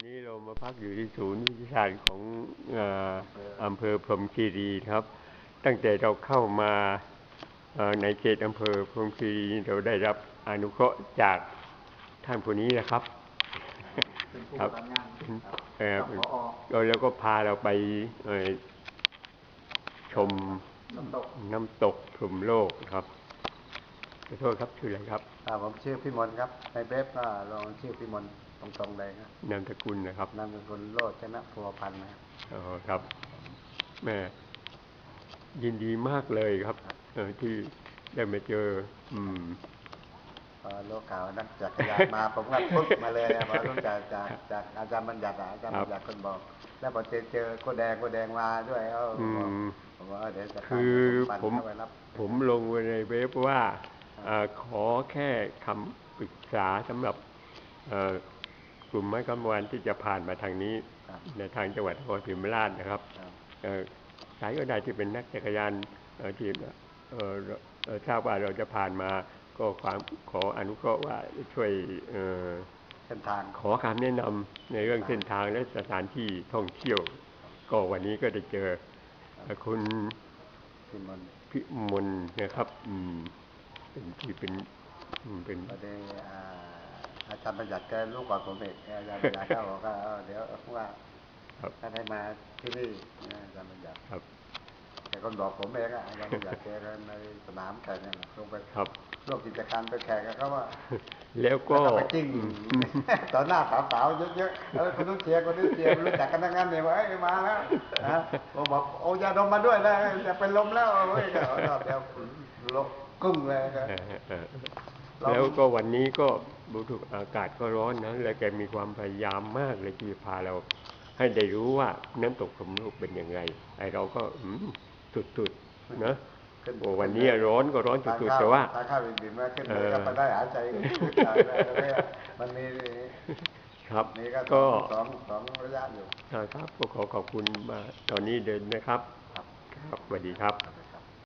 วันนี้เรามาพักอยู่ที่ศูนย์วิชาการของเอ่ออำเภอพรหมคีรีครับ ตั้งแต่เราเข้ามาเอ่อในเขตอำเภอพรหมคีรีเราได้รับอนุเคราะห์จากท่านผู้นี้นะครับเป็นผู้ครับประสานงานครับเอ่อกับผอเราแล้วก็พาเราไปเอ่อชมน้ำตกน้ำตกพรหมโลกครับขอโทษครับชื่ออะไรครับอ่าผมชื่อพี่มนต์ครับในเว็บก็ลองชื่อพี่มน ต์ตรงๆเลยครับนามสกุลนะครับนามสกุลโลดชนะพัวพันธ์นะครับอ๋อครับแม่ยินดีมากเลยครับเอ่อที่ได้มาเจอ อืมพอโลกข่าวนักจักรยานมาผมก็ปุ๊บมาเลยอะพอรู้จักจากจากอาจารย์บัญญัติอะอาจารย์ครับบัญญัติคนบอก แล้วพอเจอเจอโคแดงโคแดงมาด้วยเอ้าอืบอกมผมว่าเดี๋ยวจะคือปั่นผมเข้าไปรับผมลงไว้ในเว็บว่าเอ่อขอแค่คำปรึกษาสำหรับเอ่อ กลุ่มไม้กำวันที่จะผ่านมาทางนี้ครับในทางจังหวัดนครศรีธรรมราชนะครับครับเอ่อสายก็ได้ที่เป็นนักจักรยานเอ่อที่เอ่อเอ่อทราบว่าเราจะผ่านมาก็ความขออนุเคราะห์ว่าช่วยเอ่อเส้นทางขอคำแนะนำในเรื่องเส้นทางและสถานที่ท่องเที่ยว ก็วันนี้ก็ได้เจอเอ่อคุณพี่มนต์พิมลนะครับอืมเป็นที่เป็นอืมเป็นพอดีอ่า อาจารย์บัญญัติแกรู้ก่อนผมเองอาจารย์บัญญัติก็บอกว่าเออเดี๋ยวว่าครับถ้าได้มาที่นี่นะอาจารย์บัญญัติครับแต่คนบอกผมเองอะอาจารย์บัญญัติแกก็ในสนามแข่งนั่นแหละลงไปครับร่วมกิจกรรมไปแข่งกับเขาว่า แล้วก็แล้วไปจิ้งอืมต่อหน้าสาวๆเยอะๆเออคนนู้นเชียร์คนนี้เชียร์รู้จักกันทั้งนั้นเนี่ยว่าเอ้ยมาแล้วนะผมบอกโอ้ยาดมมาด้วยนะจะเป็นลมแล้วเว้ยก็เอาเดี๋ยวลบกุ้งเลยครับเอ่อเอ่อเราแล้วก็วันนี้ก็ รู้สึกอากาศก็ร้อนนะและแกมีความพยายามมากเลยที่พาเรา ให้ได้รู้ว่าน้ำตกสมรูปเป็นยังไงไอเราก็อืมสุดๆนะโอ้วันนี้ร้อนก็ร้อนสุดๆแต่ว่าทานข้าวดื่มๆมาขึ้นเอเลยอก็ไปได้หายใจได้ได้มันมีครับนี่ก็ก็สองสองระยะอยู่ครับก็ขอขอบคุณมาตอนนี้เดินนะครับ ครับครับสวัสดีครับ